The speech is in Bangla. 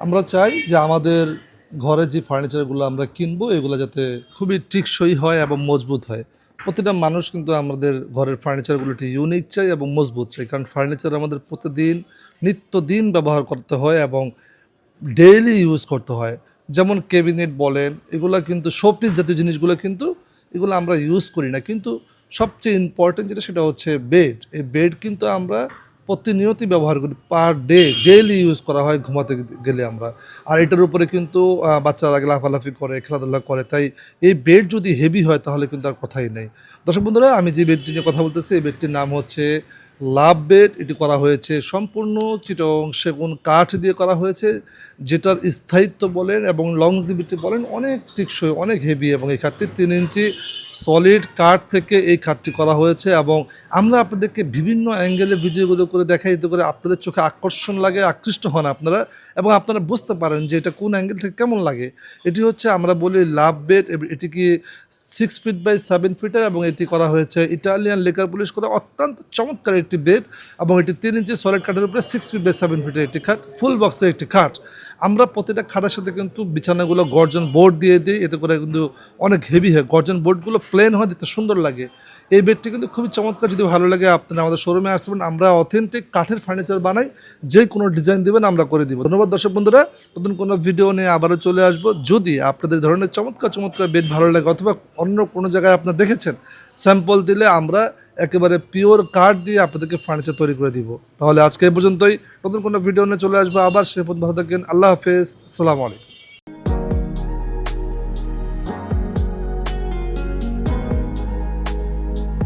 আমরা চাই যে আমাদের ঘরে যে ফার্নিচারগুলো আমরা কিনবো, এগুলো যাতে খুবই টিকসই হয় এবং মজবুত হয়। প্রতিটা মানুষ কিন্তু আমাদের ঘরের ফার্নিচারগুলো একটি ইউনিক চাই এবং মজবুত চাই, কারণ ফার্নিচার আমাদের প্রতিদিন, নিত্যদিন ব্যবহার করতে হয় এবং ডেইলি ইউজ করতে হয়। যেমন কেবিনেট বলেন, এগুলো কিন্তু শোপিস জাতীয় জিনিসগুলো কিন্তু এগুলো আমরা ইউজ করি না। কিন্তু সবচেয়ে ইম্পর্টেন্ট যেটা সেটা হচ্ছে বেড এই বেড কিন্তু আমরা প্রতিনিয়তই ব্যবহার করি পার ডে ডেইলি ইউজ করা হয় ঘুমাতে গেলে আমরা। আর এটার উপরে কিন্তু বাচ্চারা লাফালাফি করে, খেলাধুলা করে, তাই এই বেড যদি হেভি হয় তাহলে কিন্তু আর কথাই নেই। দর্শক বন্ধুরা, আমি যে বেডটি নিয়ে কথা বলতেছি, এই বেডটির নাম হচ্ছে লাভ বেড এটি করা হয়েছে সম্পূর্ণ চিটং সেগুন কাঠ দিয়ে করা হয়েছে, যেটার স্থায়িত্ব বলেন এবং লংজিবিটি বলেন অনেক টিকসই, অনেক হেভি এবং এই খাটটি তিন ইঞ্চি সলিড কাঠ থেকে এই খাটটি করা হয়েছে এবং আমরা আপনাদেরকে বিভিন্ন অ্যাঙ্গেলে ভিডিওগুলো করে দেখাই, এতে করে আপনাদের চোখে আকর্ষণ লাগে, আকৃষ্ট হন আপনারা এবং আপনারা বুঝতে পারেন যে এটা কোন অ্যাঙ্গেল থেকে কেমন লাগে। এটি হচ্ছে আমরা বলি লাভ বেড এটি কি সিক্স ফিট বাই সেভেন ফিটার এবং এটি করা হয়েছে ইটালিয়ান লেকার পুলিশ করে অত্যন্ত চমৎকার একটি বেড এবং এটি তিন ইঞ্চি সলিড কাঠের উপরে সিক্স ফিট বাই সেভেন ফিটের একটি খাট ফুল বক্সের একটি খাট আমরা প্রতিটা খাটার সাথে কিন্তু বিছানাগুলো গর্জন বোর্ড দিয়ে দিই, এতে করে কিন্তু অনেক হেভি হয়। গর্জন বোর্ডগুলো প্লেন হয়, দেখতে সুন্দর লাগে। এই বেডটি কিন্তু খুবই চমৎকার, যদি ভালো লাগে আপনারা আমাদের শোরুমে আসতে পারেন। আমরা অথেন্টিক কাঠের ফার্নিচার বানাই, যে কোনো ডিজাইন দেবেন আমরা করে দিব। ধন্যবাদ দর্শক বন্ধুরা, নতুন কোনো ভিডিও নিয়ে আবারও চলে আসব। যদি আপনাদের ধরনের চমৎকার চমৎকার বেড ভালো লাগে অথবা অন্য কোনো জায়গায় আপনারা দেখেছেন স্যাম্পল দিলে আমরা একেবারে পিওর কাঠ দিয়ে আপনাদেরকে ফার্নিচার তৈরি করে দিব। তাহলে আজকে এই পর্যন্তই। নতুন কোনো ভিডিও নিয়ে চলে আসব আবার। সে পর্যন্ত ভালো থাকবেন আল্লাহ হাফেজ। আসসালামু আলাইকুম।